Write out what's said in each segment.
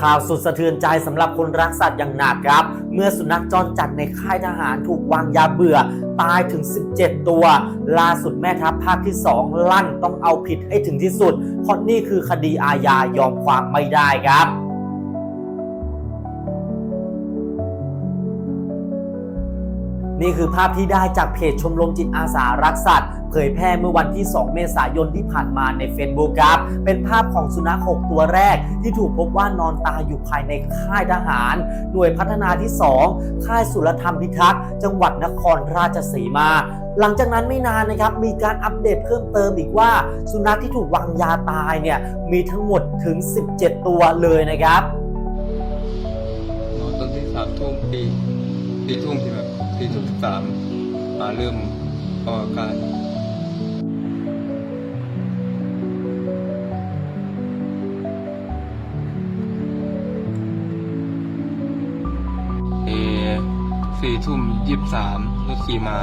ข่าวสุดสะเทือนใจสำหรับคนรักสัตว์อย่างหนักครับ เมื่อสุนัขจรจัดในค่ายทหารถูกวางยาเบื่อ ตายถึง 17 ตัว ล่าสุดแม่ทัพภาคที่ 2 ลั่นต้องเอาผิดให้ถึงที่สุดเพราะนี่คือคดีอาญายอมความไม่ได้ครับ นี่คือภาพที่ได้จากเพจชมรมจิตอาสารักสัตว์ เผยแพร่เมื่อวันที่ 2 เมษายนที่ผ่านมาใน Facebook ครับ เป็นภาพของสุนัข 6 ตัวแรก ที่ถูกพบว่านอนตายอยู่ภายในค่ายทหาร หน่วยพัฒนาที่ 2 ค่ายสุรธรรมพิทักษ์ จังหวัดนครราชสีมาหลังจากนั้นไม่นานนะครับ มีการอัปเดตเพิ่มเติมอีกว่า สุนัขที่ถูกวางยาตายเนี่ย มีทั้งหมดถึง 17 ตัวเลยนะครับ นอนตอนที่สามทุ่มตี ตีทุ่มที่แบบตีทุ่มสิบสามมาเริ่มออกอาการเอสี่ทุ่มยี่สิบสามก็ขี่มา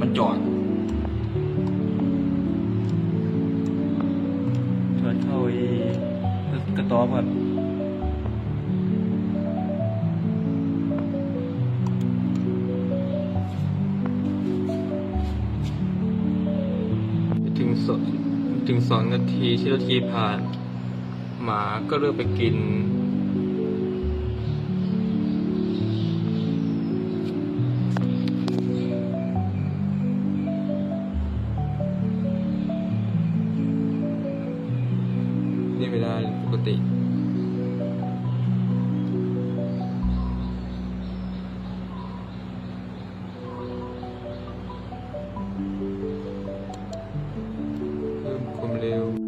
มันจอดชวนเข้าไอ้กระต๊อบครับถึงสองถึงสองนาทีที่นาทีผ่าน หมาก็เริ่มไปกิน นี่เ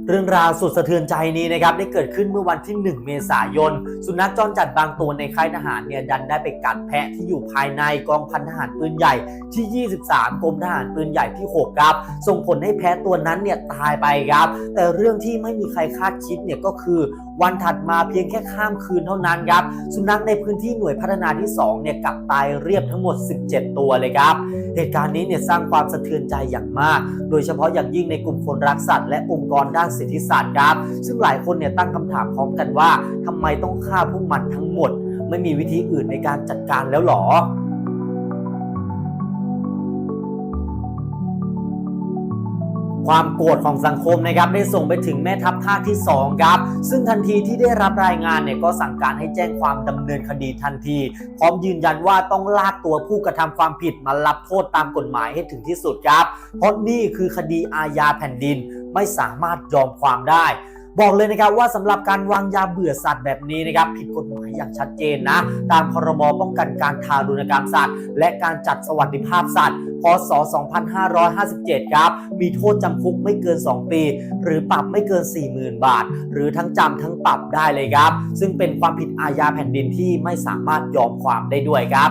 เรื่องราวสุดสะเทือนใจนี้นะครับได้เกิดขึ้นเมื่อวันที่ 1 เมษายน สุนัขจรจัดบางตัวในค่ายทหารเนี่ยดันได้ไปกัดแพะที่อยู่ภายในกองพันทหารปืนใหญ่ที่ 23 กรมทหารปืนใหญ่ที่ 6 ครับ ส่งผลให้แพะตัวนั้นเนี่ยตายไปครับ แต่เรื่องที่ไม่มีใครคาดคิดเนี่ยก็คือวันถัดมาเพียงแค่ข้ามคืนเท่านั้นครับ สุนัขในพื้นที่หน่วยพัฒนาที่2เนี่ยกลับตายเรียบทั้งหมด 17 ตัวเลยครับ เหตุการณ์นี้เนี่ยสร้างความสะเทือนใจอย่างมาก โดยเฉพาะอย่างยิ่งในกลุ่มคนรักสัตว์และองค์กรด้านสิทธิศาสตร์ครับ ซึ่งหลายคนเนี่ยตั้งคำถามพร้อมกันว่าทำไมต้องฆ่าพวกมันทั้งหมด ไม่มีวิธีอื่นในการจัดการแล้วหรอ ความโกรธของสังคมนะครับได้ส่งไปถึงแม่ทัพภาคที่ 2 ครับ ซึ่งทันทีที่ได้รับรายงานเนี่ยก็สั่งการให้แจ้งความดำเนินคดีทันที พร้อมยืนยันว่าต้องลากตัวผู้กระทำความผิดมารับโทษตามกฎหมายให้ถึงที่สุดครับ เพราะนี่คือคดีอาญาแผ่นดินไม่สามารถยอมความได้ บอกเลยนะครับว่าสำหรับการวางยาเบื่อสัตว์แบบนี้นะครับผิดกฎหมายอย่างชัดเจนนะ ตามพรบป้องกันการทารุณกรรมสัตว์ และการจัดสวัสดิภาพสัตว์พศ 2557 ครับ มีโทษจำคุกไม่เกิน 2 ปี หรือปรับไม่เกิน 40,000 บาท หรือทั้งจำทั้งปรับได้เลยครับ ซึ่งเป็นความผิดอาญาแผ่นดินที่ไม่สามารถยอมความได้ด้วยครับ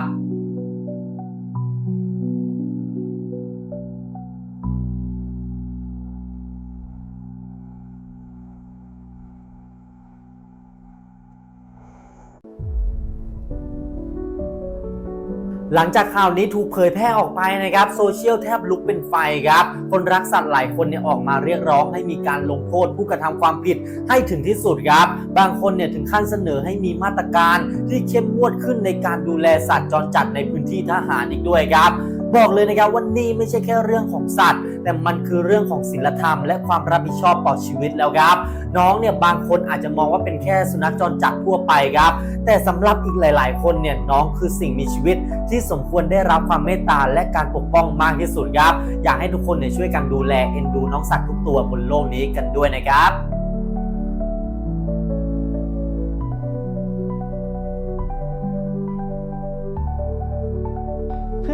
หลังจากข่าวนี้ถูกเผยแพร่ออกไปนะครับโซเชียลแทบลุกเป็นไฟครับ คนรักสัตว์หลายคนเนี่ยออกมาเรียกร้องให้มีการลงโทษผู้กระทำความผิดให้ถึงที่สุดครับ บางคนเนี่ยถึงขั้นเสนอให้มีมาตรการที่เข้มงวดขึ้นในการดูแลสัตว์จรจัดในพื้นที่ทหารอีกด้วยครับ บอกเลยนะครับว่านี่ไม่ใช่แค่เรื่องของสัตว์ แต่มันคือเรื่องของศีลธรรม และความรับผิดชอบต่อชีวิตแล้วครับ น้องเนี่ยบางคนอาจจะมองว่าเป็นแค่สุนัขจรจัดทั่วไปครับ แต่สำหรับอีกหลาย ๆ คนเนี่ยน้องคือสิ่งมีชีวิตที่สมควรได้รับความเมตตาและการปกป้องมากที่สุดครับ อยากให้ทุกคนเนี่ยช่วยกันดูแลเอ็นดูน้องสัตว์ทุกตัวบนโลกนี้กันด้วยนะครับ